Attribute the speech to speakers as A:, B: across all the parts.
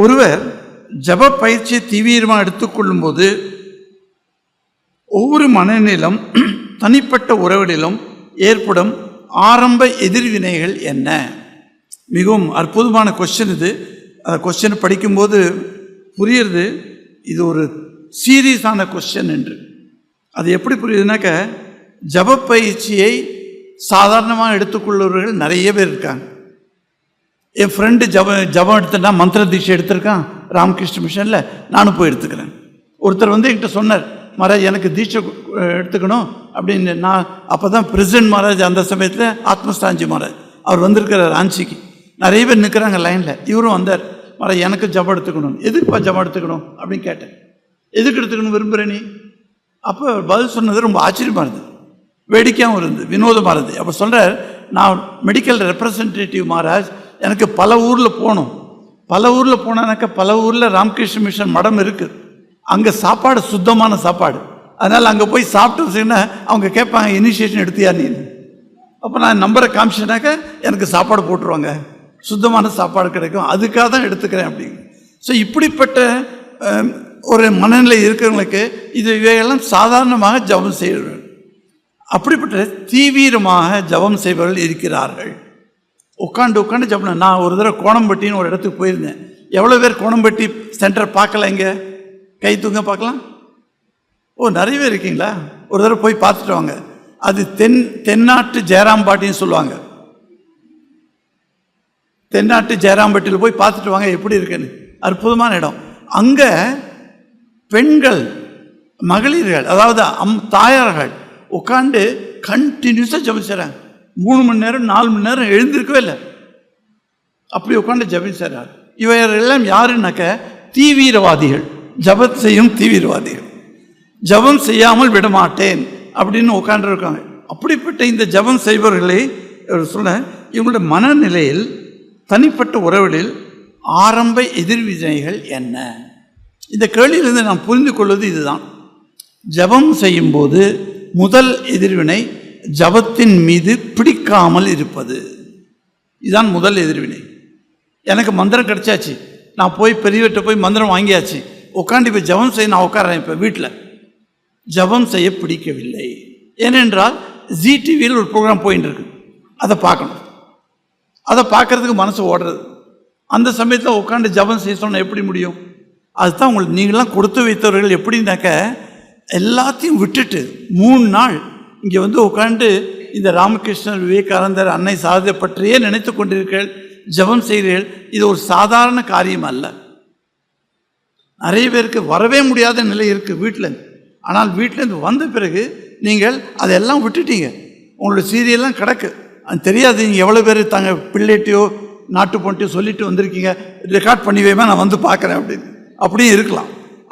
A: ஒருவர் ஜப பயிற்சியை தீவிரமாக எடுத்துக்கொள்ளும்போது ஒவ்வொரு மனநிலம் தனிப்பட்ட உறவுகளிலும் ஏற்படும் ஆரம்ப எதிர்வினைகள் என்ன? மிகவும் அற்புதமான கொஸ்டின் இது. அந்த கொஸ்டின் படிக்கும்போது புரியுறது. இது ஒரு சீரியஸான கொஸ்டின் என்று. அது எப்படி புரியுதுனாக்க ஜப பயிற்சியை சாதாரணமாக எடுத்துக்கொள்பவர்கள் நிறைய பேர் இருக்காங்க. என் ஃப்ரெண்டு ஜப ஜபம் எடுத்துட்டா மந்திர தீட்சை எடுத்திருக்கான். ராமகிருஷ்ண மிஷனில் நானும் போய் எடுத்துக்கிறேன். ஒருத்தர் வந்து என்கிட்ட சொன்னார் மகாராஜ் எனக்கு தீட்சை எடுத்துக்கணும். அப்படின்னு நான் அப்போ தான் பிரசிடென்ட் மகாராஜ் அந்த சமயத்தில் ஆத்மஸ்தாஞ்சி மகாராஜ். அவர் வந்திருக்கிறார் ராஞ்சிக்கு நிறைய பேர் நிற்கிறாங்க லைனில் இவரும் வந்தார் மகாராஜ் எனக்கு ஜபம் எடுத்துக்கணும். எதுக்குப்பா ஜபம் எடுத்துக்கணும்? அப்படின்னு கேட்டேன். எதுக்கு எடுத்துக்கணும் விரும்புகிற நீ? அப்போ பதில் சொன்னது ரொம்ப ஆச்சரியமாக இருந்தது. வேடிக்கையாகவும் இருந்தது வினோதமாக இருந்தது. அப்போ சொல்கிறார் நான் மெடிக்கல் ரெப்ரசன்டேட்டிவ் மகாராஜ் எனக்கு பல ஊரில் போகணும். பல ஊரில் போனானாக்கா பல ஊரில் ராமகிருஷ்ண மிஷன் மடம் இருக்குது அங்கே சாப்பாடு சுத்தமான சாப்பாடு. அதனால் அங்கே போய் சாப்பிட்டு வச்சீங்கன்னா அவங்க கேட்பாங்க இனிஷியேஷன் எடுத்தியா நீ? அப்போ நான் நம்பரை காமிச்சேனாக்கா எனக்கு சாப்பாடு போட்டுருவாங்க. சுத்தமான சாப்பாடு கிடைக்கும். அதுக்காக தான் எடுத்துக்கிறேன் அப்படிங்க ஸோ இப்படிப்பட்ட ஒரு மனநிலை இருக்கிறவங்களுக்கு இது இவையெல்லாம் சாதாரணமாக ஜபம் செய்கிறார்கள் அப்படிப்பட்ட தீவிரமாக ஜபம் செய்பவர்கள் இருக்கிறார்கள். உட்காந்து உட்காந்து ஜபம் நான் ஒரு தடவை கோணம்பட்டின்னு ஒரு இடத்துக்கு போயிருந்தேன். எவ்வளோ பேர் கோணம்பட்டி சென்டர் பார்க்கல இங்கே? கை தூங்க பார்க்கலாம்? ஓ நிறைய பேர் இருக்கீங்களா? ஒரு தடவை போய் பார்த்துட்டு வாங்க. அது தென் தென்னாட்டு ஜெயராம்பாட்டின்னு சொல்லுவாங்க. தென்னாட்டு ஜெயராம்பட்டியில் போய் பார்த்துட்டு வாங்க எப்படி இருக்குன்னு. அற்புதமான இடம். அங்கே பெண்கள் மகளிர்கள் அதாவது அம் தாயார்கள் உட்காந்து கண்டினியூஸாக ஜபிச்சுறாங்க. மூணு மணி நேரம் நாலு மணி நேரம் எழுந்திருக்கவே இல்லை. அப்படி உட்காந்து ஜபிச்சார் செய்கிறார் எல்லாம் யாருன்னாக்க தீவிரவாதிகள். ஜபம் செய்யும் தீவிரவாதிகள். ஜபம் செய்யாமல் விடமாட்டேன் அப்படின்னு உட்காந்துருக்காங்க அப்படிப்பட்ட இந்த ஜபம் செய்பவர்களை சொல்ல இவங்களுடைய மனநிலையில் தனிப்பட்ட உறவுகளில் ஆரம்ப எதிர்வினைகள் என்ன? இந்த கேள்வியிலிருந்து நாம் புரிந்து கொள்வது இதுதான். ஜபம் செய்யும்போது முதல் எதிர்வினை ஜபத்தின் மீது பிடிக்காமல் இருப்பது. இதுதான் முதல் எதிர்வினை. எனக்கு மந்திரம் கிடைச்சாச்சு. நான் போய் பெரியவர்கிட்ட போய் மந்திரம் வாங்கியாச்சு. உட்காந்து இப்போ ஜபம் செய்ய நான் உட்காரேன் இப்போ வீட்டில் ஜபம் செய்ய பிடிக்கவில்லை. ஏனென்றால் ஜி டிவியில் ஒரு ப்ரோக்ராம் போயின்னு இருக்கு. அதை பார்க்கணும். அதை பார்க்கறதுக்கு மனசு ஓடுறது. அந்த சமயத்தில் உட்காந்து ஜபம் செய்ய சொன்னால் எப்படி முடியும்? அதுதான் உங்களுக்கு நீங்களாம் கொடுத்து வைத்தவர்கள் எப்படின்னாக்க எல்லாத்தையும் விட்டுட்டு மூணு நாள் இங்கே வந்து உட்காந்து இந்த ராமகிருஷ்ணர் விவேகானந்தர் அன்னை சாரதை பற்றியே நினைத்து கொண்டிருக்கிறீர்கள் ஜபம் செய்கிறீர்கள். இது ஒரு சாதாரண காரியம் அல்ல. நிறைய பேருக்கு வரவே முடியாத நிலை இருக்குது வீட்டிலேருந்து. ஆனால் வீட்டிலேருந்து வந்த பிறகு நீங்கள் அதெல்லாம் விட்டுட்டீங்க. உங்களோட சீரியல்லாம் கிடக்கு. அது தெரியாது நீங்கள் எவ்வளோ பேர் தாங்க பிள்ளைட்டையோ நாட்டு பொண்ட்டையோ சொல்லிட்டு வந்திருக்கீங்க. ரெக்கார்ட் பண்ணி வைமா நான் வந்து பார்க்குறேன் அப்படின்னு. அப்படியும் இருக்கலாம்.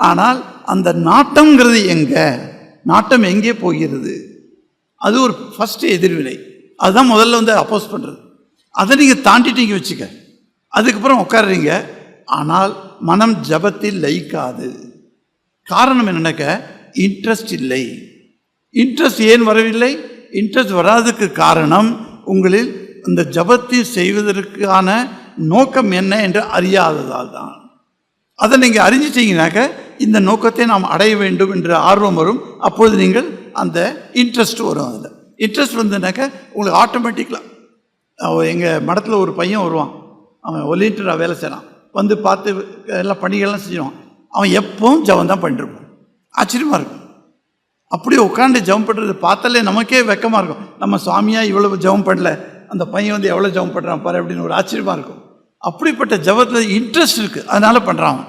A: ஆனால் அந்த நாட்டங்கிறது எங்கே? நாட்டம் எங்கே போகிறது? அது ஒரு ஃபஸ்ட்டு எதிர்வினை. அதுதான் முதல்ல வந்து அப்போஸ் பண்ணுறது அதை நீங்கள் தாண்டிட்டீங்க வச்சுக்க. அதுக்கப்புறம் உட்காருறீங்க. ஆனால் மனம் ஜபத்தில் லயிக்காது. காரணம் என்னன்னாக்க இன்ட்ரெஸ்ட் இல்லை. இன்ட்ரெஸ்ட் ஏன் வரவில்லை? இன்ட்ரெஸ்ட் வராததுக்கு காரணம் உங்களில் இந்த ஜபத்தை செய்வதற்கான நோக்கம் என்ன என்று அறியாததால் தான். அதை நீங்கள் அறிஞ்சிட்டீங்கனாக்க இந்த நோக்கத்தை நாம் அடைய வேண்டும் என்ற ஆர்வம் வரும். அப்பொழுது நீங்கள் அந்த இன்ட்ரெஸ்ட் வரும் அதில். இன்ட்ரெஸ்ட் வந்ததுனாக்க உங்களுக்கு ஆட்டோமேட்டிக்கலாக எங்கள் மடத்தில் ஒரு பையன் வருவான். அவன் ஒலியன்டராக வேலை செய்கிறான் வந்து பார்த்து எல்லாம் பணிகள்லாம் செய்வான். அவன் எப்பவும் ஜபம் தான் பண்ணிருப்பான். ஆச்சரியமாக இருக்கும். அப்படியே உட்காந்து ஜெபம் பண்ணுறது பார்த்தாலே நமக்கே வெக்கமாக இருக்கும். நம்ம சுவாமியாக இவ்வளவு ஜெபம் பண்ணல அந்த பையன் வந்து எவ்வளோ ஜெபம் பண்ணுறான் பாரு அப்படின்னு ஒரு ஆச்சரியமாக இருக்கும். அப்படிப்பட்ட ஜெபத்தில் இன்ட்ரெஸ்ட் இருக்குது அதனால் பண்ணுறான்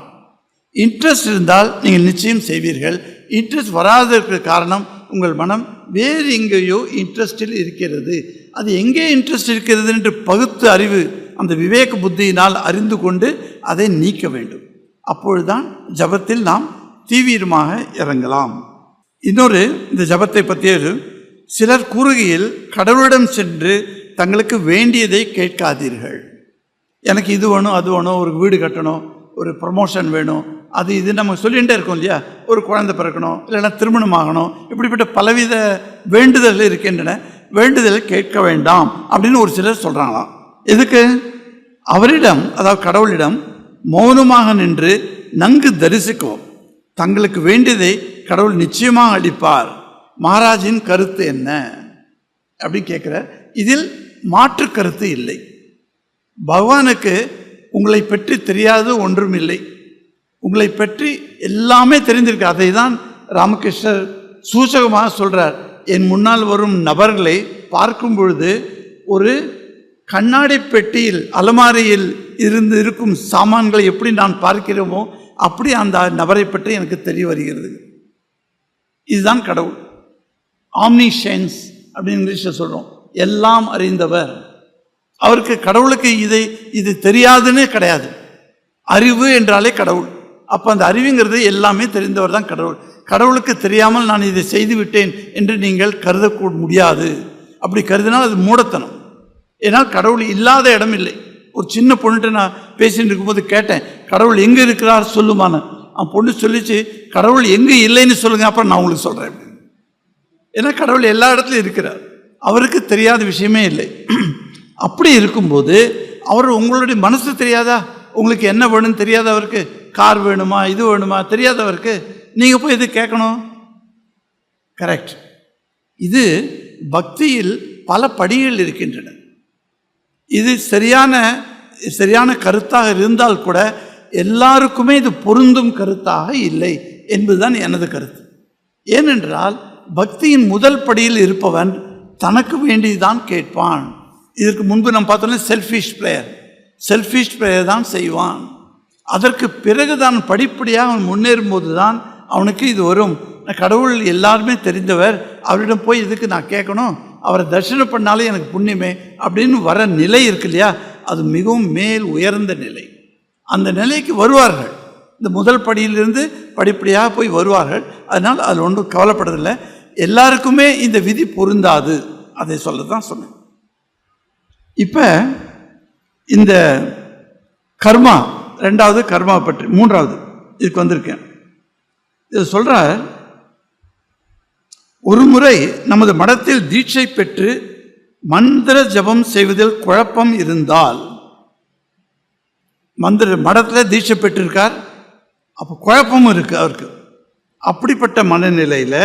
A: இன்ட்ரெஸ்ட் இருந்தால் நீங்கள் நிச்சயம் செய்வீர்கள். இன்ட்ரெஸ்ட் வராததற்கு காரணம் உங்கள் மனம் வேறு எங்கேயோ இன்ட்ரெஸ்டில் இருக்கிறது. அது எங்கே இன்ட்ரெஸ்ட் இருக்கிறது என்று பகுத்து அறிவு அந்த விவேக புத்தியினால் அறிந்து கொண்டு அதை நீக்க வேண்டும். அப்பொழுதுதான் ஜபத்தில் நாம் தீவிரமாக இறங்கலாம். இன்னொரு இந்த ஜபத்தை பற்றிய சிலர் கூறுகையில் கடவுளிடம் சென்று தங்களுக்கு வேண்டியதை கேட்காதீர்கள். எனக்கு இது வேணும் அது வேணும் ஒரு வீடு கட்டணும் ஒரு ப்ரொமோஷன் வேணும். அது இது நம்ம சொல்லிகிட்டே இருக்கோம் இல்லையா? ஒரு குழந்தை பிறக்கணும் இல்லைன்னா திருமணம் ஆகணும் இப்படிப்பட்ட பலவித வேண்டுதல்கள் இருக்கின்றன. வேண்டுதல் கேட்க வேண்டாம் அப்படின்னு ஒரு சிலர் சொல்கிறாங்களாம் எதுக்கு? அவரிடம் அதாவது கடவுளிடம் மௌனமாக நின்று நன்கு தரிசிக்கவும். தங்களுக்கு வேண்டியதை கடவுள் நிச்சயமாக அளிப்பார். மகாராஜின் கருத்து என்ன? அப்படின்னு கேட்குறார். இதில் மாற்று கருத்து இல்லை. பகவானுக்கு உங்களை பற்றி தெரியாதது ஒன்றும் இல்லை. உங்களை பற்றி எல்லாமே தெரிந்திருக்கு. அதை தான் ராமகிருஷ்ணர் சூசகமாக சொல்கிறார் என் முன்னால் வரும் நபர்களை பார்க்கும் பொழுது ஒரு கண்ணாடி பெட்டியில் அலமாரியில் இருந்து இருக்கும் சாமான்களை எப்படி நான் பார்க்கிறோமோ அப்படி அந்த நபரை பற்றி எனக்கு தெரிய வருகிறது. இதுதான் கடவுள். ஆம்னிஷன்ஸ் அப்படின்னு இங்கிலீஷில் சொல்கிறோம் எல்லாம் அறிந்தவர். அவருக்கு கடவுளுக்கு இதை இது தெரியாதுன்னு கிடையாது. அறிவு என்றாலே கடவுள். அப்போ அந்த அறிவுங்கிறது எல்லாமே தெரிந்தவர் தான் கடவுள். கடவுளுக்கு தெரியாமல் நான் இதை செய்து விட்டேன் என்று நீங்கள் கருதக்கூட முடியாது. அப்படி கருதினால் அது மூடத்தனம். ஏன்னால் கடவுள் இல்லாத இடம் இல்லை. ஒரு சின்ன பொண்ணுகிட்ட நான் பேசிட்டு இருக்கும்போது கேட்டேன் கடவுள் எங்கே இருக்கிறார் சொல்லுமான்னு. அவன் பொண்ணு சொல்லிச்சு கடவுள் எங்கே இல்லைன்னு சொல்லுங்க அப்புறம் நான் உங்களுக்கு சொல்கிறேன் ஏன்னா கடவுள் எல்லா இடத்துலையும் இருக்கிறார். அவருக்கு தெரியாத விஷயமே இல்லை. அப்படி இருக்கும்போது அவர் உங்களுடைய மனசு தெரியாதா? உங்களுக்கு என்ன வேணும்னு தெரியாதவருக்கு கார் வேணுமா இது வேணுமா தெரியாதவருக்கு நீங்கள் போய் இது கேட்கணும்? கரெக்ட் இது பக்தியில் பல படிகள் இருக்கின்றன. இது சரியான சரியான கருத்தாக இருந்தால் கூட எல்லாருக்குமே இது பொருந்தும் கருத்தாக இல்லை என்பதுதான் எனது கருத்து. ஏனென்றால் பக்தியின் முதல் படியில் இருப்பவன் தனக்கு வேண்டியதுதான் கேட்பான். இதற்கு முன்பு நம்ம பார்த்தோம்னா செல்ஃபிஷ் பிளேயர் செல்ஃபிஷ் பிளேயர் தான் செய்வான். அதற்கு பிறகு தான் படிப்படியாக அவன் முன்னேறும்போது தான் அவனுக்கு இது வரும். கடவுள் எல்லாருமே தெரிந்தவர் அவரிடம் போய் இதுக்கு நான் கேட்கணும் அவரை தரிசனம் பண்ணாலே எனக்கு புண்ணியமே அப்படின்னு வர நிலை இருக்கு இல்லையா? அது மிகவும் மேல் உயர்ந்த நிலை. அந்த நிலைக்கு வருவார்கள். இந்த முதல் படியிலிருந்து படிப்படியாக போய் வருவார்கள். அதனால் அதில் ஒன்றும் கவலைப்படுறதில்லை. எல்லாருக்குமே இந்த விதி பொருந்தாது. அதை சொல்ல தான் சொன்னேன். இப்போ இந்த கர்மா ரெண்டாவது கர்மா பற்றி மூன்றாவது இதுக்கு வந்திருக்கேன். இது சொல்கிறார் ஒரு முறை நமது மடத்தில் தீட்சை பெற்று மந்திர ஜபம் செய்வதில் குழப்பம் இருந்தால் மந்திர மடத்தில் தீட்சை பெற்றிருக்கார் அப்போ குழப்பமும் இருக்குது அவருக்கு. அப்படிப்பட்ட மனநிலையில்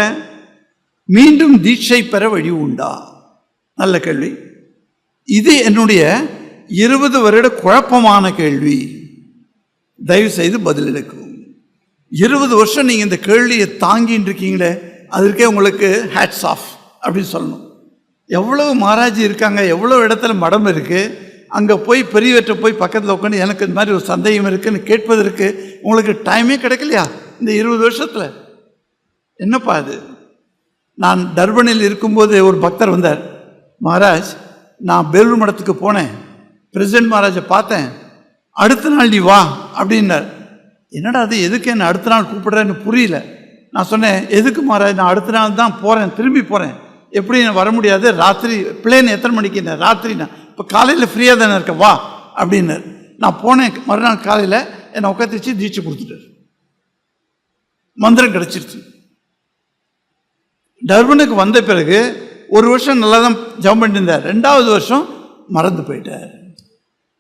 A: மீண்டும் தீட்சை பெற வழி உண்டா? நல்ல கேள்வி. இது என்னுடைய இருபது வருட குழப்பமான கேள்வி. தயவு செய்து பதிலளிக்கவும் இருபது வருஷம் நீங்கள் இந்த கேள்வியை தாங்கின்னு இருக்கீங்களே அதற்கே உங்களுக்கு ஹேட்ஸ் ஆஃப் அப்படின்னு சொல்லணும். எவ்வளவு மகாராஜி இருக்காங்க எவ்வளோ இடத்துல மடம் இருக்குது அங்கே போய் பெரியவற்றை போய் பக்கத்தில் உட்காந்து எனக்கு இந்த மாதிரி ஒரு சந்தேகம் இருக்குன்னு கேட்பதற்கு உங்களுக்கு டைமே கிடைக்கலையா? இந்த இருபது வருஷத்தில். என்னப்பா அது? நான் டர்பனில் இருக்கும்போது ஒரு பக்தர் வந்தார். மகாராஜ் நான் பேலூர் மடத்துக்கு போனேன். பிரசிடென்ட் மகாராஜை பார்த்தேன். அடுத்த நாள் நீ வா அப்படின்னார். என்னடா அது எதுக்கு என்ன அடுத்த நாள் கூப்பிடுறேன்னு புரியல. நான் சொன்னேன் எதுக்கு மகாராஜ் நான் அடுத்த நாள் தான் போகிறேன் திரும்பி போகிறேன் எப்படி நான் வர முடியாது? ராத்திரி பிளேன் எத்தனை மணிக்கு என்ன? ராத்திரினா இப்போ காலையில் ஃப்ரீயாக தானே இருக்க வா அப்படின்னார். நான் போனேன் மறுநாள் காலையில் என்னை உட்காந்துச்சு தீட்சி தீட்சை கொடுத்துட்டார். மந்திரம் கிடச்சிருச்சு. டர்பனுக்கு வந்த பிறகு ஒரு வருஷம் நல்லா தான் ஜம் பண்ணியிருந்தார். ரெண்டாவது வருஷம் மறந்து போயிட்டார்.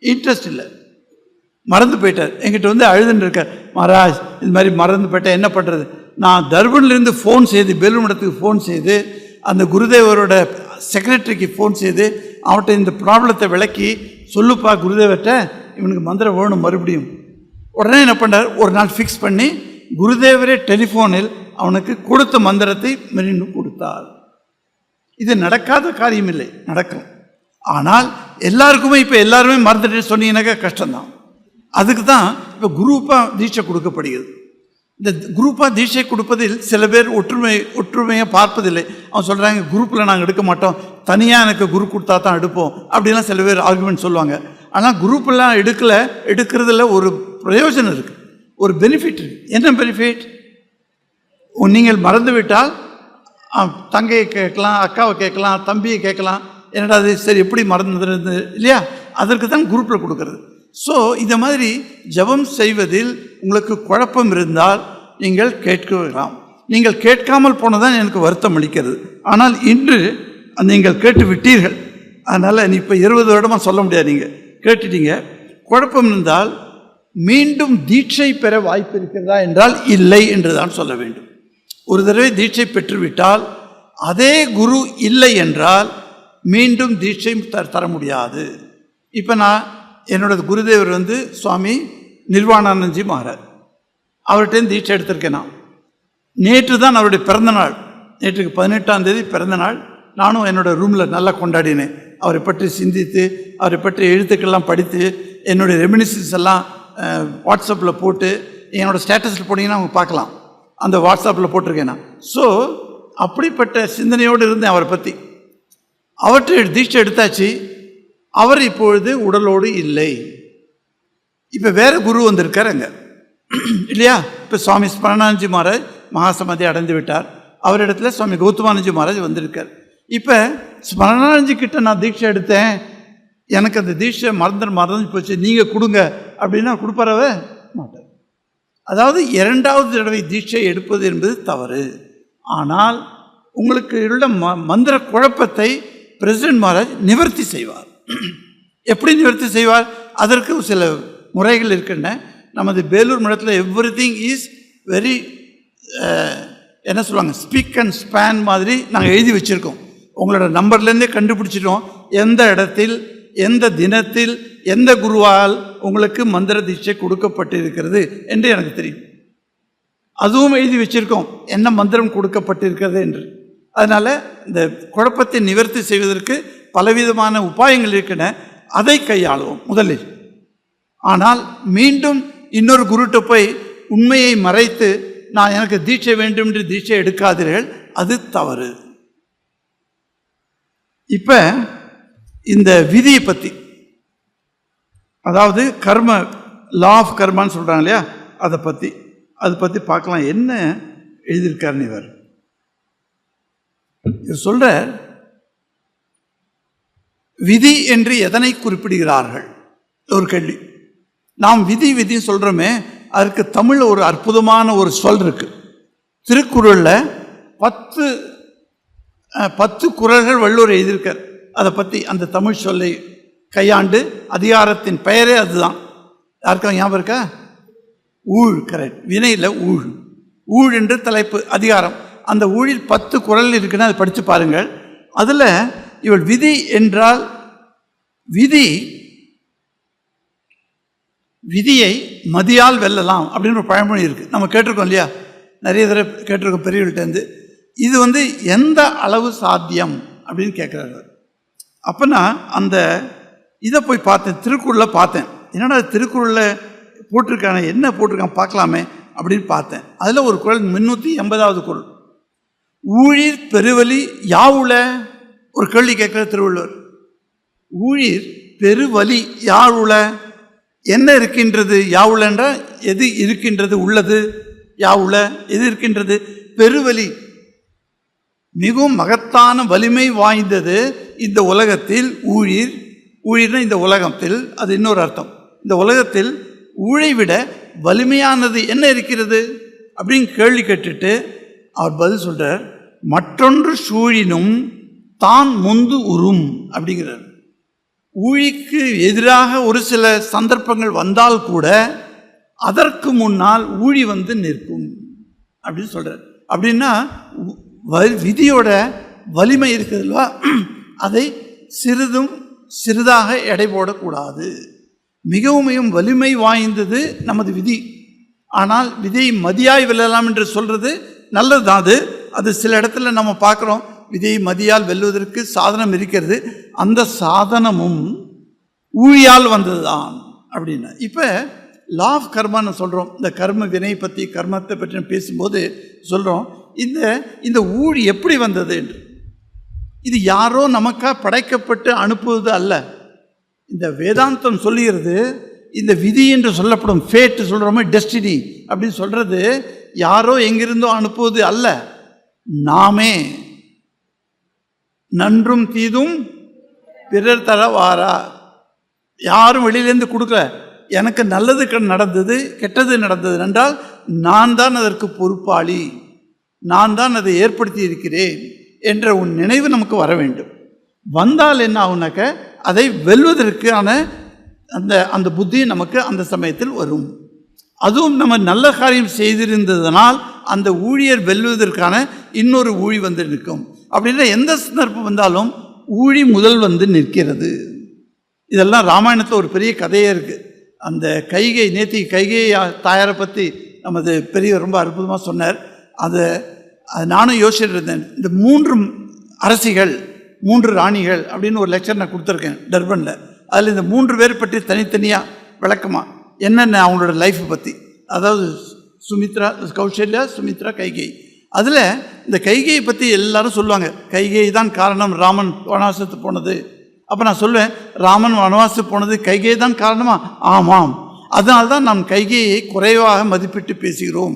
A: இன்ட்ரெஸ்ட் இல்லை. மறந்து போயிட்டார். என்கிட்ட வந்து அழுதுன்னு இருக்கார். மகாராஜ் இது மாதிரி மறந்து போயிட்டேன் என்ன பண்ணுறது நான் தர்பன்லேருந்து ஃபோன் செய்து பெல்லுமடத்துக்கு ஃபோன் செய்து அந்த குருதேவரோட செக்ரட்டரிக்கு ஃபோன் செய்து அவன்கிட்ட இந்த ப்ராப்ளத்தை விளக்கி சொல்லுப்பா குருதேவர்கிட்ட இவனுக்கு மந்திரம் வேணும் மறுபடியும். உடனே என்ன பண்ணார்? ஒரு நாள் ஃபிக்ஸ் பண்ணி குருதேவரே டெலிஃபோனில் அவனுக்கு கொடுத்த மந்திரத்தை மெரின்னு கொடுத்தார். இது நடக்காத காரியம் இல்லை நடக்கும். ஆனால் எல்லாருக்குமே இப்போ எல்லாருமே மறந்துட்டு சொன்னீங்கன்னாக்கா கஷ்டம்தான். அதுக்கு தான் இப்போ குரூப்பாக தீட்சை கொடுக்கப்படுகிறது. இந்த குரூப்பாக தீட்சை கொடுப்பதில் சில பேர் ஒற்றுமை ஒற்றுமையாக பார்ப்பதில்லை. அவன் சொல்கிறாங்க குரூப்பில் நாங்கள் எடுக்க மாட்டோம். தனியாக எனக்கு குரூப் கொடுத்தா தான் எடுப்போம். அப்படிலாம் சில பேர் ஆர்குமெண்ட் சொல்லுவாங்க. ஆனால் குரூப்பெல்லாம் எடுக்கலை எடுக்கிறதுல ஒரு பிரயோஜனம் இருக்குது ஒரு பெனிஃபிட் இருக்குது என்ன பெனிஃபிட் நீங்கள் மறந்துவிட்டால் தங்கையை கேட்கலாம் அக்காவை கேட்கலாம் தம்பியை கேட்கலாம். என்னடா அது சரி எப்படி மறந்துருந்து இல்லையா? அதற்கு தான் குரூப்பில் கொடுக்கறது. ஸோ இந்த மாதிரி ஜெபம் செய்வதில் உங்களுக்கு குழப்பம் இருந்தால் நீங்கள் கேட்கலாம். நீங்கள் கேட்காமல் போனதான் எனக்கு வருத்தம் அளிக்கிறது. ஆனால் இன்று நீங்கள் கேட்டு விட்டீர்கள். அதனால் நீ இப்போ இருபது வருடமாக சொல்ல முடியாது நீங்கள் கேட்டுட்டீங்க. குழப்பம் இருந்தால் மீண்டும் தீட்சை பெற வாய்ப்பு இருக்கிறதா என்றால் இல்லை என்று தான் சொல்ல வேண்டும். ஒரு தடவை தீட்சை பெற்றுவிட்டால் அதே குரு இல்லை என்றால் மீண்டும் தீட்சை த தர முடியாது. இப்போ நான் என்னோட குருதேவர் வந்து சுவாமி நிர்வாணானந்தி மாறார். அவர்கிட்ட தீட்சை எடுத்திருக்கேன் நான். நேற்று தான் அவருடைய பிறந்த நாள். நேற்றுக்கு பதினெட்டாம் தேதி பிறந்த நாள். நானும் என்னோட ரூமில் நல்லா கொண்டாடினேன். அவரை பற்றி சிந்தித்து அவரை பற்றி எழுத்துக்கள்லாம் படித்து என்னுடைய ரெமினிசன்ஸ் எல்லாம் வாட்ஸ்அப்பில் போட்டு என்னோடய ஸ்டேட்டஸில் போனீங்கன்னா அவங்க பார்க்கலாம். அந்த வாட்ஸ்அப்பில் போட்டிருக்கேன் நான். ஸோ அப்படிப்பட்ட சிந்தனையோடு இருந்தேன் அவரை பற்றி அவற்றை தீட்சை எடுத்தாச்சு. அவர் இப்பொழுது உடலோடு இல்லை. இப்போ வேறு குரு வந்திருக்கார் அங்கே. இல்லையா? இப்போ சுவாமி ஸ்மரணானந்தி மகாராஜ் மகாசமாதி அடைந்து விட்டார். அவரிடத்துல சுவாமி கௌதமானந்தி மகாராஜ் வந்திருக்கார். இப்போ ஸ்மரணானந்தி கிட்ட நான் தீட்சை எடுத்தேன். எனக்கு அந்த தீட்சை மறந்து மறந்து போச்சு. நீங்கள் கொடுங்க. அப்படின்னா கொடுப்பாரவ? அதாவது இரண்டாவது தடவை தீட்சை எடுப்பது என்பது தவறு. ஆனால் உங்களுக்கு உள்ள ம மந்திர குழப்பத்தை பிரசிடென்ட் மகாராஜ் நிவர்த்தி செய்வார். எப்படி நிவர்த்தி செய்வார்? அதற்கு சில முறைகள் இருக்கின்றன. நமது வேலூர் மடத்தில் எவ்ரி திங் இஸ் வெரி என்ன சொல்லுவாங்க? ஸ்பீக் அண்ட் ஸ்பேன் மாதிரி நாங்கள் எழுதி வச்சுருக்கோம். உங்களோட நம்பர்லேருந்தே கண்டுபிடிச்சிட்டோம். எந்த இடத்தில் எந்த தினத்தில் எந்த குருவால் உங்களுக்கு மந்திர தீட்சை கொடுக்கப்பட்டிருக்கிறது என்று எனக்கு தெரியும். அதுவும் எழுதி வச்சிருக்கோம். என்ன மந்திரம் கொடுக்கப்பட்டிருக்கிறது என்று. அதனால் இந்த குழப்பத்தை நிவர்த்தி செய்வதற்கு பலவிதமான உபாயங்கள் இருக்கின்றன. அதை கையாளுவோம் முதலில். ஆனால் மீண்டும் இன்னொரு குருட்ட போய் உண்மையை மறைத்து நான் எனக்கு தீட்சை வேண்டும் என்று தீட்சை எடுக்காதீர்கள். அது தவறு. இப்போ இந்த விதியை பற்றி அதாவது கர்ம லா ஆஃப் கர்மான்னு சொல்கிறாங்க இல்லையா? அதை பற்றி அதை பற்றி பார்க்கலாம். என்ன எழுதியிருக்காருன்னு இவர்? இவர் சொல்கிற விதி என்று எதனை குறிப்பிடுகிறார்கள்? ஒரு கேள்வி. நாம் விதி விதி சொல்கிறோமே அதற்கு தமிழில் ஒரு அற்புதமான ஒரு சொல் இருக்குது திருக்குறளில் பத்து பத்து குரல்கள் வள்ளுவர் எழுதியிருக்கார். அதை பற்றி அந்த தமிழ் சொல்லை கையாண்டு அதிகாரத்தின் பெயரே அதுதான். யாருக்கா ஞாபகம் இருக்கா? ஊழ் கரெக்ட் வினையில் ஊழ். ஊழ் என்று தலைப்பு அதிகாரம். அந்த ஊழில் பத்து குறள் இருக்குன்னு அதை படித்து பாருங்கள். அதில் இவள் விதி என்றால் விதி விதியை மதியால் வெல்லலாம் அப்படின்னு ஒரு பழமொழி இருக்குது நம்ம கேட்டிருக்கோம் இல்லையா? நிறைய தடவை கேட்டிருக்கோம் பெரியவர்கள்ட்டேருந்து இது வந்து எந்த அளவு சாத்தியம் அப்படின்னு கேட்குறாரு அப்போனா அந்த இதை போய் பார்த்தேன் திருக்குறளில் பார்த்தேன். என்னடா திருக்குறளில் போட்டிருக்கானே என்ன போட்டிருக்கான் பார்க்கலாமே அப்படின்னு பார்த்தேன். அதில் ஒரு குறள் முந்நூற்றி எண்பதாவது குரல். ஊழிர் பெருவலி யாவுல? ஒரு கேள்வி கேட்குற திருவள்ளுவர். ஊழிர் பெருவலி யாவுல என்ன இருக்கின்றது யாவுல எது இருக்கின்றது உள்ளது யாவுல எது இருக்கின்றது? பெருவலி மிகவும் மகத்தான வலிமை வாய்ந்தது இந்த உலகத்தில் ஊழிர் ஊழியர்னா இந்த உலகத்தில் அது இன்னொரு அர்த்தம். இந்த உலகத்தில் ஊழை விட வலிமையானது என்ன இருக்கிறது? அப்படின்னு கேள்வி கேட்டுட்டு அவர் பதில் சொல்கிறார் மற்றொன்று சூழினும் தான் முந்து உறும் அப்படிங்கிறார். ஊழிக்கு எதிராக ஒரு சில சந்தர்ப்பங்கள் வந்தால் கூட அதற்கு முன்னால் ஊழி வந்து நிற்கும் அப்படின்னு சொல்கிறார் அப்படின்னா வ- விதியோட வலிமை இருக்குதுல்வா அதை சிறிதும் சிறிதாக எடை போடக்கூடாது. மிகவும் மிகவும் வலிமை வாய்ந்தது நமது விதி. ஆனால் விதியை மதியாய் வெல்லலாம் என்று சொல்கிறது நல்லது தான் அது. அது சில இடத்துல நம்ம பார்க்குறோம் விதியை மதியால் வெல்வதற்கு சாதனம் இருக்கிறது. அந்த சாதனமும் ஊழியால் வந்ததுதான் அப்படின்னு. இப்போ லா ஆஃப் கர்மான்னு சொல்கிறோம் இந்த கர்ம வினை பற்றி கர்மத்தை பற்றி பேசும்போது சொல்கிறோம் இந்த இந்த ஊழி எப்படி வந்தது என்று. இது யாரோ நமக்காக படைக்கப்பட்டு அனுப்புவது அல்ல. இந்த வேதாந்தம் சொல்லுகிறது இந்த விதி என்று சொல்லப்படும் ஃபேட்டு சொல்கிறோமே டெஸ்டினி அப்படின்னு சொல்கிறது யாரோ எங்கிருந்தோ அனுப்புவது அல்ல. நாமே நன்றும் தீதும் பிறர் தர வாரா யாரும் வெளியிலேருந்து கொடுக்கல. எனக்கு நல்லது நடந்தது கெட்டது நடந்தது என்றால் நான் தான் அதற்கு பொறுப்பாளி. நான் தான் அதை ஏற்படுத்தி இருக்கிறேன். என்ற உன் நினைவு நமக்கு வர வேண்டும். வந்தால் என்ன ஆகுனாக்க அதை வெல்வதற்கான அந்த அந்த புத்தி நமக்கு அந்த சமயத்தில் வரும். அதுவும் நம்ம நல்ல காரியம் செய்திருந்ததனால் அந்த ஊழியர் வெல்வதற்கான இன்னொரு ஊழி வந்து நிற்கும். அப்படின்னா எந்த சந்தர்ப்பம் வந்தாலும் ஊழி முதல் வந்து நிற்கிறது. இதெல்லாம் ராமாயணத்தில் ஒரு பெரிய கதையே இருக்குது அந்த கைகை நேத்தி கைகை தாயாரை பற்றி நமது பெரியவர் ரொம்ப அற்புதமாக சொன்னார். அதை அது நானும் யோசிச்சுட்டு இருந்தேன் இந்த மூன்று அரசிகள் மூன்று ராணிகள் அப்படின்னு ஒரு லெக்சர் நான் கொடுத்துருக்கேன் டர்பனில். அதில் இந்த மூன்று பேர் பற்றி தனித்தனியாக விளக்கமாக என்னென்ன அவங்களோட லைஃப்பை பற்றி அதாவது சுமித்ரா கௌசல்யா சுமித்ரா கைகை. அதில் இந்த கைகையை பற்றி எல்லாரும் சொல்லுவாங்க. கைகை தான் காரணம் ராமன் வனவாசத்து போனது. அப்போ நான் சொல்லுவேன் ராமன் வனவாசத்து போனது கைகை தான் காரணமா? ஆமாம். அதனால்தான் நாம் கைகையை குறைவாக மதிப்பிட்டு பேசுகிறோம்.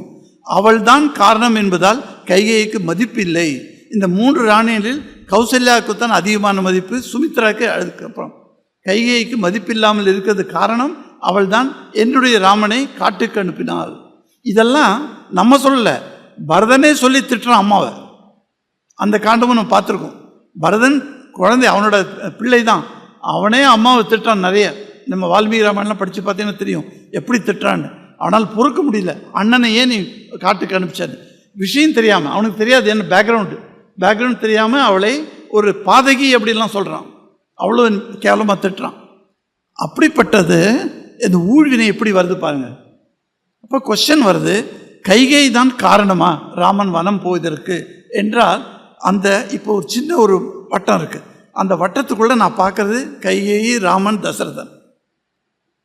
A: அவள்தான் காரணம் என்பதால் கைகைக்கு மதிப்பில்லை. இந்த மூன்று ராணிகளில் கௌசல்யாவுக்கு தான் அதிகமான மதிப்பு சுமித்ராக்கு அதுக்கப்புறம். கைகைக்கு மதிப்பில்லாமல் இருக்கிறது காரணம் அவள்தான் என்னுடைய ராமனை காட்டுக்கு அனுப்பினாள். இதெல்லாம் நம்ம சொல்லலை. பரதனே சொல்லி திட்டுறான் அம்மாவை. அந்த காண்டமும் நம்ம பார்த்துருக்கோம். பரதன் குழந்தை அவனோட பிள்ளை தான் அவனே அம்மாவை திட்டுறான் நிறைய. நம்ம வால்மீகி ராமாயணம் படித்து பார்த்தீங்கன்னா தெரியும். எப்படி திட்டுறான்னு. அவனால் பொறுக்க முடியல. அண்ணனை ஏன் நீ காட்டுக்கு அனுப்பிச்சாரு. விஷயம் தெரியாமல் அவனுக்கு தெரியாது என்ன பேக்ரவுண்டு பேக்ரவுண்ட் தெரியாமல் அவளை ஒரு பாதகி அப்படிலாம் சொல்கிறான் அவ்வளோ கேவலமாக திட்டுறான். அப்படிப்பட்டது இந்த ஊழ்வினை எப்படி வருது பாருங்கள் அப்போ கொஸ்டின் வருது கைகை தான் காரணமா ராமன் வனம் போவதற்கு என்றால் அந்த இப்போ ஒரு சின்ன ஒரு வட்டம் இருக்குது அந்த வட்டத்துக்குள்ளே நான் பார்க்குறது கைகை ராமன் தசரதன்.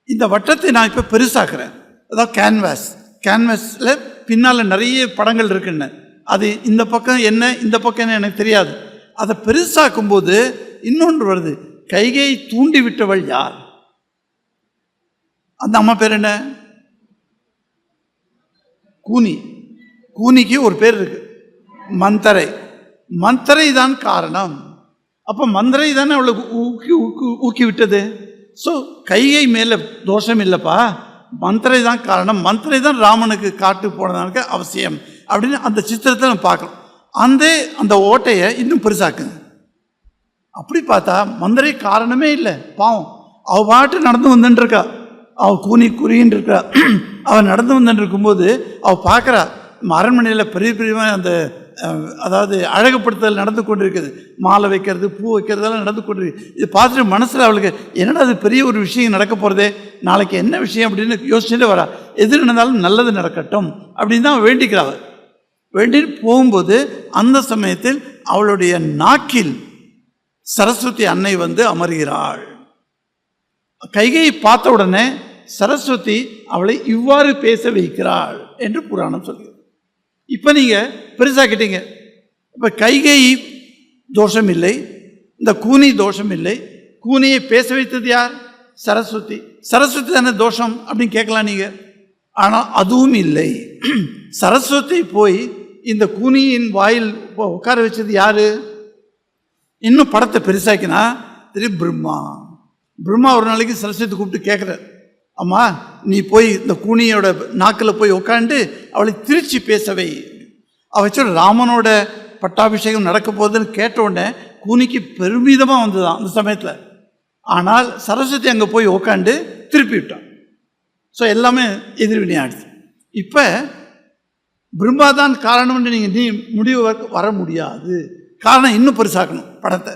A: இந்த வட்டத்தை நான் இப்போ பெருசாக்குறேன். அதாவது கேன்வாஸ் கேன்வாஸில் பின்னால் நிறைய படங்கள் இருக்குன்னு. அது இந்த பக்கம் என்ன இந்த பக்கம் என்ன எனக்கு தெரியாது. அதை பெருசாக்கும்போது இன்னொன்று வருது. கைகையை தூண்டி விட்டவள் யார்? அந்த அம்மா பேர் என்ன? கூனி. கூனிக்கு ஒரு பேர் இருக்கு. மந்தரை. மந்தரை தான் காரணம். அப்போ மந்தரை தானே அவளுக்கு ஊக்கி ஊக்கி ஊக்கி விட்டது? ஸோ கைகை மேலே தோஷம் இல்லைப்பா. மந்திரை தான் காரணம். மந்திரை தான் ராமனுக்கு காட்டு போனதானுக்கு அவசியம். அப்படின்னு அந்த சித்திரத்தை நம்ம பார்க்கலாம் அந்த அந்த ஓட்டையை இன்னும் பெருசாக்குங்க. அப்படி பார்த்தா மந்திரை காரணமே இல்லை. பாவம். அவ பாட்டு நடந்து வந்துட்டுருக்கா அவள் கூனி குறின்னு இருக்கா அவள் நடந்து வந்துட்டு இருக்கும்போது அவள் பார்க்குறா அரண்மனையில் பெரிய பெரிய அந்த அதாவது அழகுப்படுத்தல் நடந்து கொண்டு இருக்குது மாலை வைக்கிறது பூ வைக்கிறதெல்லாம் நடந்து கொண்டு இது பார்த்துட்டு மனசில் அவளுக்கு என்னடா அது பெரிய ஒரு விஷயம் நடக்க போகிறதே நாளைக்கு என்ன விஷயம்? அப்படின்னு யோசிச்சுட்டு வரா. எது நடந்தாலும் நல்லது நடக்கட்டும். அப்படின்னு தான் வேண்டிக்கிறாள் வேண்டின்னு போகும்போது அந்த சமயத்தில் அவளுடைய நாக்கில் சரஸ்வதி அன்னை வந்து அமர்கிறாள். கைகையை பார்த்த உடனே சரஸ்வதி அவளை இவ்வாறு பேச வைக்கிறாள் என்று புராணம் சொல்கிறது. இப்போ நீங்கள் பெருசாக்கிட்டீங்க இப்போ கைகை தோஷம் இல்லை இந்த கூனி தோஷம் இல்லை கூனியை பேச வைத்தது யார்? சரஸ்வதி. சரஸ்வதி தானே தோஷம் அப்படின்னு கேட்கலாம் நீங்கள் ஆனால் அதுவும் இல்லை. சரஸ்வதி போய் இந்த கூனியின் வாயில் உட்கார வச்சது யார்? இன்னும் படத்தை பெருசாக்கினா திரு பிரம்மா. பிரம்மா ஒரு நாளைக்கு சரஸ்வதி கூப்பிட்டு கேட்குறார். அம்மா நீ போய் இந்த கூனியோட நாக்கில் போய் உட்காந்து அவளை திருச்சி பேசவை. அவ வச்சு ராமனோட பட்டாபிஷேகம் நடக்க போகுதுன்னு கேட்ட உடனே கூனிக்கு பெருமிதமாக வந்ததான் அந்த சமயத்தில். ஆனால் சரஸ்வதி அங்கே போய் உக்காண்டு திருப்பி விட்டான். ஸோ எல்லாமே எதிர்வினை ஆயிடுச்சு. இப்போ பிரம்மா தான் காரணம்னு நீங்கள் நீ முடிவு வர- வர முடியாது. காரணம் இன்னும் பெருசாக்கணும் படத்தை.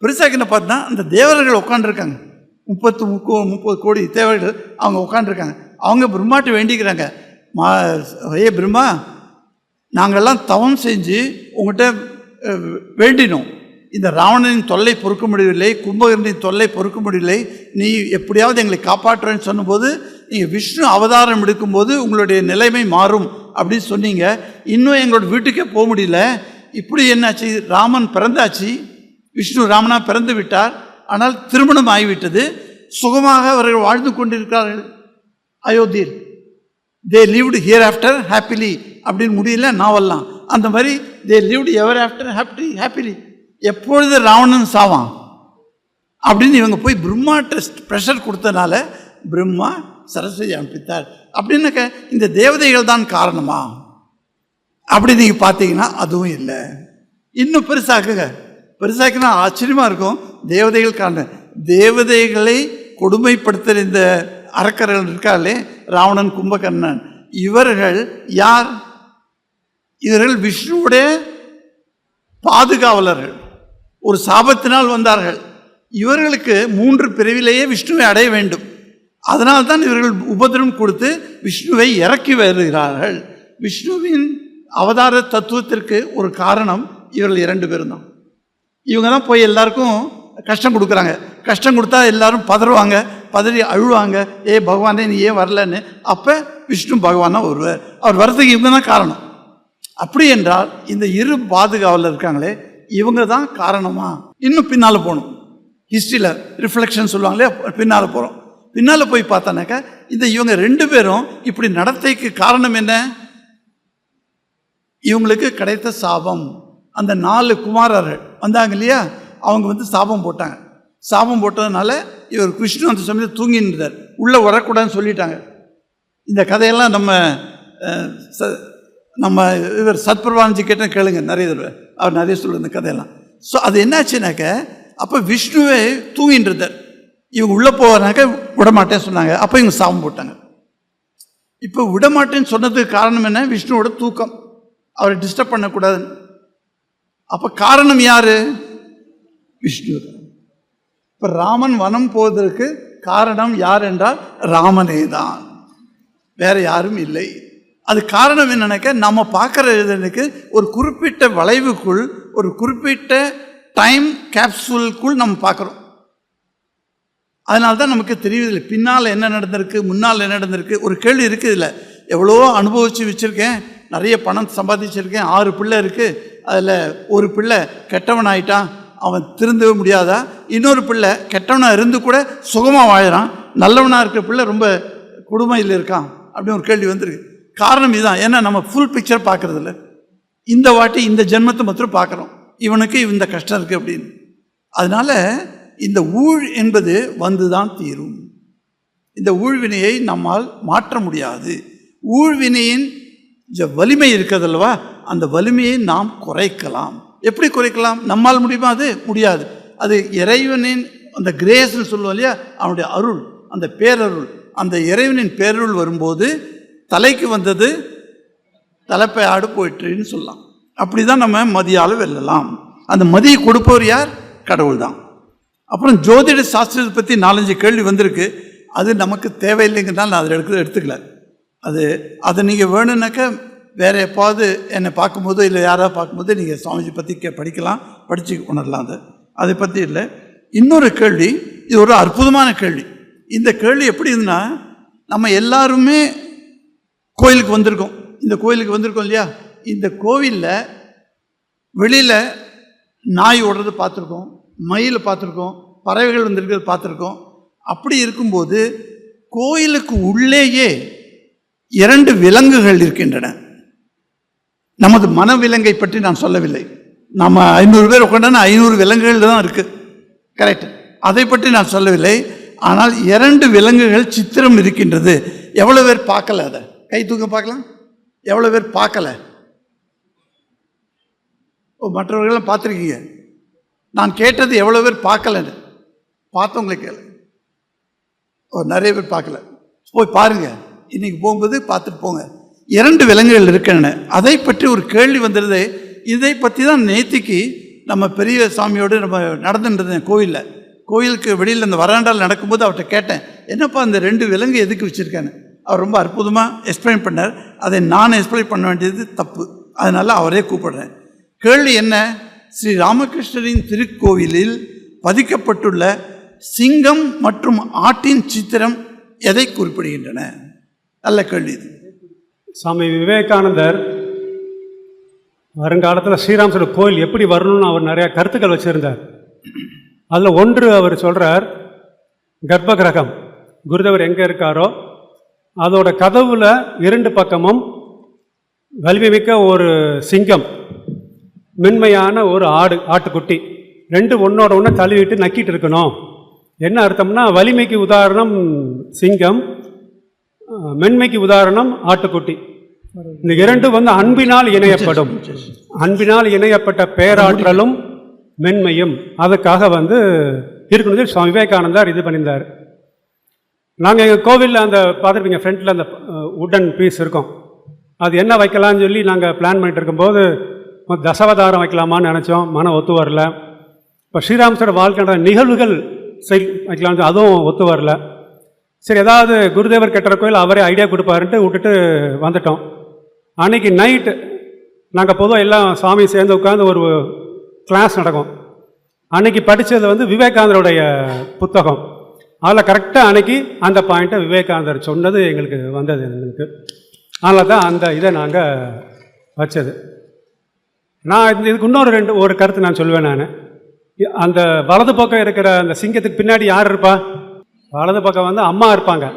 A: பெருசாக்கின பார்த்தா அந்த தேவர்கள் உட்காந்துருக்காங்க முப்பத்து முக்கோ முப்பது கோடி தேவர்கள் அவங்க உட்காந்துருக்காங்க அவங்க பிரம்மாட்ட வேண்டிக்கிறாங்க. மா ஏ பிரம்மா நாங்கள்லாம் தவம் செஞ்சு உங்கள்கிட்ட வேண்டினோம். இந்த ராவணனின் தொல்லை பொறுக்க முடியவில்லை கும்பகரனின் தொல்லை பொறுக்க முடியவில்லை. நீ எப்படியாவது எங்களை காப்பாற்றுறேன்னு சொன்னபோது நீங்கள் விஷ்ணு அவதாரம் எடுக்கும்போது உங்களுடைய நிலைமை மாறும் அப்படின்னு சொன்னீங்க. இன்னும் எங்களோட வீட்டுக்கே போக முடியல. இப்படி என்னாச்சு? ராமன் பிறந்தாச்சு. விஷ்ணு ராமனாக பிறந்து விட்டார். ஆனால் திருமணம் ஆகிவிட்டது சுகமாக அவர்கள் வாழ்ந்து கொண்டிருக்கிறார்கள். அயோத்தியில். They lived here after happily அப்படின்னு முடியல நாவல்லாம். அந்த மாதிரி they lived ever after happy happily எப்பொழுது ராவணன் சாவான்? அப்படின்னு இவங்க போய் பிரம்மா டெஸ்ட் ப்ரெஷர் கொடுத்தனால பிரம்மா சரஸ்வதி அனுப்பித்தார். அப்படின்னாக்க இந்த தேவதைகள் தான் காரணமா? அப்படி நீங்கள் பார்த்தீங்கன்னா அதுவும் இல்லை. இன்னும் பெருசாக்குங்க பெருசாக்கினா ஆச்சரியமாக இருக்கும் தேவதைகள் காரணம் தேவதைகளை கொடுமைப்படுத்துகிற இந்த அரக்கர்கள் இருக்காளே ராவணன் கும்பகர்ணன். இவர்கள் யார்? இவர்கள் விஷ்ணுவுடைய பாதுகாவலர்கள். ஒரு சாபத்தினால் வந்தார்கள். இவர்களுக்கு மூன்று பிரிவிலேயே விஷ்ணுவை அடைய வேண்டும். அதனால் தான் இவர்கள் உபதிரம் கொடுத்து விஷ்ணுவை இறக்கி வருகிறார்கள். விஷ்ணுவின் அவதார தத்துவத்திற்கு ஒரு காரணம் இவர்கள் இரண்டு பேரும் தான் இவங்க தான் போய் எல்லாருக்கும் கஷ்டம் கொடுக்குறாங்க. கஷ்டம் கொடுத்தா எல்லாரும் பதறுவாங்க பதறி அழுவாங்க. ஏ பகவானே நீ ஏன் வரலன்னு? அப்போ விஷ்ணு பகவானாக வருவார். அவர் வர்றதுக்கு இவங்க தான் காரணம். அப்படி என்றால் இந்த இரு பாதுகாவலர் இருக்காங்களே இவங்க தான் காரணமா? இன்னும் பின்னால் போகணும். ஹிஸ்ட்ரியில் ரிஃப்ளெக்ஷன் சொல்லுவாங்களே பின்னால் போகிறோம் பின்னால் போய் பார்த்தானாக்கா இந்த இவங்க ரெண்டு பேரும் இப்படி நடத்தைக்கு காரணம் என்ன? இவங்களுக்கு கிடைத்த சாபம். அந்த நாலு குமாரர்கள். வந்தாங்க இல்லையா? அவங்க வந்து சாபம் போட்டாங்க. சாபம் போட்டதுனால இவர் கிருஷ்ணன் அந்த சமயத்தில் தூங்கின்னு இருந்தார் உள்ளே வரக்கூடாதுன்னு சொல்லிட்டாங்க. இந்த கதையெல்லாம் நம்ம ச- நம்ம இவர் சத்பிரபானஜி கேட்ட கேளுங்க நிறைய தடவை. அவர் நிறைய சொல்லுற இந்த கதையெல்லாம். ஸோ அது என்னாச்சுனாக்க அப்போ விஷ்ணுவே தூங்கிட்டு இருந்தார் இவங்க உள்ளே போவானாக்க விடமாட்டேன்னு சொன்னாங்க. அப்போ இவங்க சாபம் போட்டாங்க. இப்போ விடமாட்டேன்னு சொன்னதுக்கு காரணம் என்ன? விஷ்ணுவோட தூக்கம். அவரை டிஸ்டர்ப் பண்ணக்கூடாதுன்னு. அப்போ காரணம் யாரு? விஷ்ணு. இப்போ ராமன் வனம் போவதற்கு காரணம் யார் என்றால் ராமனே தான். வேற யாரும் இல்லை. அது காரணம் என்னன்னாக்க நம்ம பார்க்குற இதனுக்கு ஒரு குறிப்பிட்ட வளைவுக்குள் ஒரு குறிப்பிட்ட டைம் கேப்சூலுக்குள் நம்ம பார்க்குறோம். அதனால தான் நமக்கு தெரியுதில்லை பின்னால் என்ன நடந்திருக்கு முன்னால் என்ன நடந்திருக்கு ஒரு கேள்வி இருக்குது இதில் எவ்வளோ அனுபவித்து வச்சுருக்கேன். நிறைய பணம் சம்பாதிச்சிருக்கேன். ஆறு பிள்ளை இருக்குது அதில் ஒரு பிள்ளை கெட்டவன் ஆயிட்டான் அவன் திருந்தவே முடியாதா? இன்னொரு பிள்ளை கெட்டவனாக இருந்து கூட சுகமாக வாழறான். நல்லவனாக இருக்கிற பிள்ளை ரொம்ப கொடுமையில் இருக்கான் அப்படின்னு ஒரு கேள்வி வந்திருக்கு. காரணம் இதுதான். ஏன்னா நம்ம ஃபுல் பிக்சர் பார்க்கறதில்ல. இந்த வாட்டி இந்த ஜென்மத்தை மாத்திரம் பார்க்குறோம். இவனுக்கு இந்த கஷ்டம் இருக்குது அப்படின்னு. அதனால இந்த ஊழ் என்பது வந்து தான் தீரும். இந்த ஊழ்வினையை நம்மால் மாற்ற முடியாது. ஊழ்வினையின் வலிமை இருக்கிறதல்லவா? அந்த வலிமையை நாம் குறைக்கலாம். எப்படி குறைக்கலாம்? நம்மால் முடியுமா அது? முடியாது. அது இறைவனின் அந்த கிரேஸ்ன்னு சொல்லுவோம் இல்லையா? அவனுடைய அருள் அந்த பேரருள். அந்த இறைவனின் பேரருள் வரும்போது தலைக்கு வந்தது தலைப்பை ஆடு போயிட்டுன்னு சொல்லலாம். அப்படி தான் நம்ம மதியால் வெல்லலாம். அந்த மதியை கொடுப்பவர் யார்? கடவுள் தான் அப்புறம் ஜோதிட சாஸ்திரத்தை பற்றி நாலஞ்சு கேள்வி வந்திருக்கு. அது நமக்கு தேவையில்லைங்கிறனால நான் அதில் எடுக்க எடுத்துக்கல. அது அதை நீங்கள் வேணும்னாக்கா வேறு எப்போது என்னை பார்க்கும்போது இல்லை யாராவது பார்க்கும்போது நீங்கள் சுவாமிஜி பற்றி கே படிக்கலாம் படித்து உணரலாம் அது. அதை பற்றி இல்லை. இன்னொரு கேள்வி இது ஒரு அற்புதமான கேள்வி. இந்த கேள்வி எப்படி இருந்துன்னா நம்ம எல்லாருமே கோயிலுக்கு வந்திருக்கோம். இந்த கோயிலுக்கு வந்திருக்கோம் இல்லையா? இந்த கோவிலில் வெளியில் நாய் ஓடுறது பார்த்துருக்கோம் மயில் பார்த்துருக்கோம் பறவைகள் வந்திருக்கிறது பார்த்துருக்கோம். அப்படி இருக்கும்போது கோயிலுக்கு உள்ளேயே இரண்டு விலங்குகள் இருக்கின்றன. நமது மனவிலங்கை பற்றி நான் சொல்லவில்லை. நம்ம ஐநூறு பேர் உட்காந்தா ஐநூறு விலங்குகள் தான் இருக்குது கரெக்ட் அதை பற்றி நான் சொல்லவில்லை. ஆனால் இரண்டு விலங்குகள் சித்திரம் இருக்கின்றது. எவ்வளோ பேர் பார்க்கல அதை? கை தூக்க பார்க்கலாம். எவ்வளோ பேர் பார்க்கல? ஓ மற்றவர்கள்லாம் பார்த்துருக்கீங்க. நான் கேட்டது எவ்வளோ பேர் பார்க்கலன்னு பார்த்தவங்களுக்கு ஓ நிறைய பேர் பார்க்கல. போய் பாருங்கள் இன்றைக்கி போகும்போது பார்த்துட்டு போங்க. இரண்டு விலங்குகள் இருக்கின்றன. அதை பற்றி ஒரு கேள்வி வந்துடுது இதை பற்றி தான் நேத்திக்கு நம்ம பெரிய சாமியோடு நம்ம நடந்துட்டுருந்தேன் கோயிலில். கோயிலுக்கு வெளியில் அந்த வராண்டால் நடக்கும்போது அவர்கிட்ட கேட்டேன். என்னப்பா அந்த ரெண்டு விலங்கு எதுக்கு வச்சுருக்கான்னு. அவர் ரொம்ப அற்புதமாக எக்ஸ்பிளைன் பண்ணார். அதை நான் எக்ஸ்பிளைன் பண்ண வேண்டியது தப்பு. அதனால் அவரே கூப்பிடுறேன். கேள்வி என்ன? ஸ்ரீ ராமகிருஷ்ணரின் திருக்கோவிலில் பதிக்கப்பட்டுள்ள சிங்கம் மற்றும் ஆட்டின் சித்திரம் எதை குறிப்பிடுகின்றன? நல்ல கேள்வி இது.
B: சுவாமி விவேகானந்தர் வருங்காலத்தில் ஸ்ரீராமசோட கோயில் எப்படி வரணும்னு அவர் நிறையா கருத்துக்கள் வச்சுருந்தார். அதில் ஒன்று அவர் சொல்கிறார் கர்ப்ப கிரகம் குருதேவர் எங்கே இருக்காரோ அதோட கதவுல இரண்டு பக்கமும் வலிமைமிக்க ஒரு சிங்கம் மென்மையான ஒரு ஆடு ஆட்டுக்குட்டி ரெண்டு ஒன்றோட ஒன்று தழுவிட்டு நக்கிட்டு இருக்கணும். என்ன அர்த்தம்னா வலிமைக்கு உதாரணம் சிங்கம் மென்மைக்கு உதாரணம் ஆட்டுக்குட்டி. இந்த இரண்டு வந்து அன்பினால் இணையப்படும். அன்பினால் இணையப்பட்ட பேராற்றலும் மென்மையும். அதுக்காக வந்து இருக்கணும் சுவாமி விவேகானந்தார் இது பண்ணியிருந்தார். நாங்கள் எங்கள் கோவிலில் அந்த பார்த்துருப்பீங்க ஃப்ரண்ட்டில் அந்த உடன் பீஸ் இருக்கும். அது என்ன வைக்கலாம்னு சொல்லி நாங்கள் பிளான் பண்ணிட்டு இருக்கும்போது தசவதாரம் வைக்கலாமான்னு நினச்சோம். மனம் ஒத்து வரல. இப்போ ஸ்ரீராமசோட வாழ்க்கையான நிகழ்வுகள் செய் வைக்கலாம்னு அதுவும் ஒத்து வரல. சரி ஏதாவது குருதேவர் கட்டுற கோயில் அவரே ஐடியா கொடுப்பாருன்ட்டு விட்டுட்டு வந்துட்டோம். அன்னைக்கு நைட்டு நாங்கள் பொதுவாக எல்லாம் சாமி சேர்ந்து உட்காந்து ஒரு கிளாஸ் நடக்கும். அன்னைக்கு படித்தது வந்து விவேகானந்தருடைய புத்தகம். அதில் கரெக்டாக அன்னைக்கு அந்த பாயிண்ட்டை விவேகானந்தர் சொன்னது எங்களுக்கு வந்தது எங்களுக்கு. அதனால் தான் அந்த இதை நாங்கள் வச்சது. நான் இதுக்கு இன்னொரு ரெண்டு ஒரு கருத்து நான் சொல்லுவேன் நான். அந்த வலது பக்கம் இருக்கிற அந்த சிங்கத்துக்கு பின்னாடி யார் இருப்பா? வலது பக்கம் வந்து அம்மா இருப்பாங்க.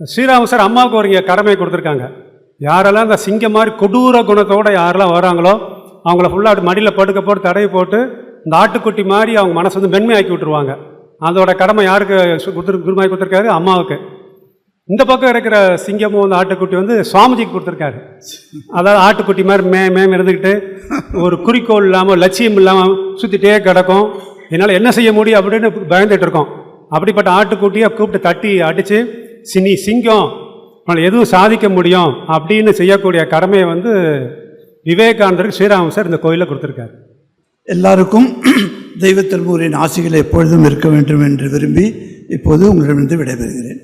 B: ஸ்ரீராம சார் அம்மாவுக்கு ஒரு இங்கே கடமை கொடுத்துருக்காங்க. யாரெல்லாம் அந்த சிங்கம் மாதிரி கொடூர குணத்தோடு யாரெல்லாம் வராங்களோ அவங்கள ஃபுல்லாக மடியில் படுக்க போட்டு தடவை போட்டு இந்த ஆட்டுக்குட்டி மாதிரி அவங்க மனசு வந்து மென்மையாக்கி விட்டுருவாங்க. அதோட கடமை யாருக்கு சு- கொடுத்துரு குருமாய் கொடுத்துருக்காரு? அம்மாவுக்கு. இந்த பக்கம் இருக்கிற சிங்கமும் அந்த ஆட்டுக்குட்டி வந்து சுவாமிஜிக்கு கொடுத்துருக்காரு. அதாவது ஆட்டுக்குட்டி மாதிரி மே மேம் இருந்துக்கிட்டு ஒரு குறிக்கோள் இல்லாமல் லட்சியம் இல்லாமல் சுற்றிட்டே கிடக்கும். என்னால் என்ன செய்ய முடியும் அப்படின்னு பயந்துட்டு இருக்கோம். அப்படிப்பட்ட ஆட்டுக்குட்டியை கூப்பிட்டு தட்டி அடித்து சினி சிங்கம் உன்னால் எதுவும் சாதிக்க முடியும் அப்படின்னு செய்யக்கூடிய கடமையை வந்து விவேகானந்தருக்கு ஸ்ரீராம சார் இந்த கோயிலில் கொடுத்துருக்காரு.
A: எல்லாருக்கும் தெய்வ திருமூரின் ஆசிகள் எப்பொழுதும் இருக்க வேண்டும் என்று விரும்பி இப்போது உங்களிடமிருந்து விடைபெறுகிறேன்.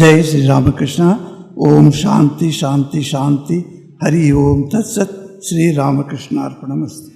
A: ஜெய் ஸ்ரீ ராமகிருஷ்ணா ஓம் சாந்தி சாந்தி சாந்தி. ஹரி ஓம். தத்சத் ஸ்ரீ ராமகிருஷ்ணார்ப்பணம்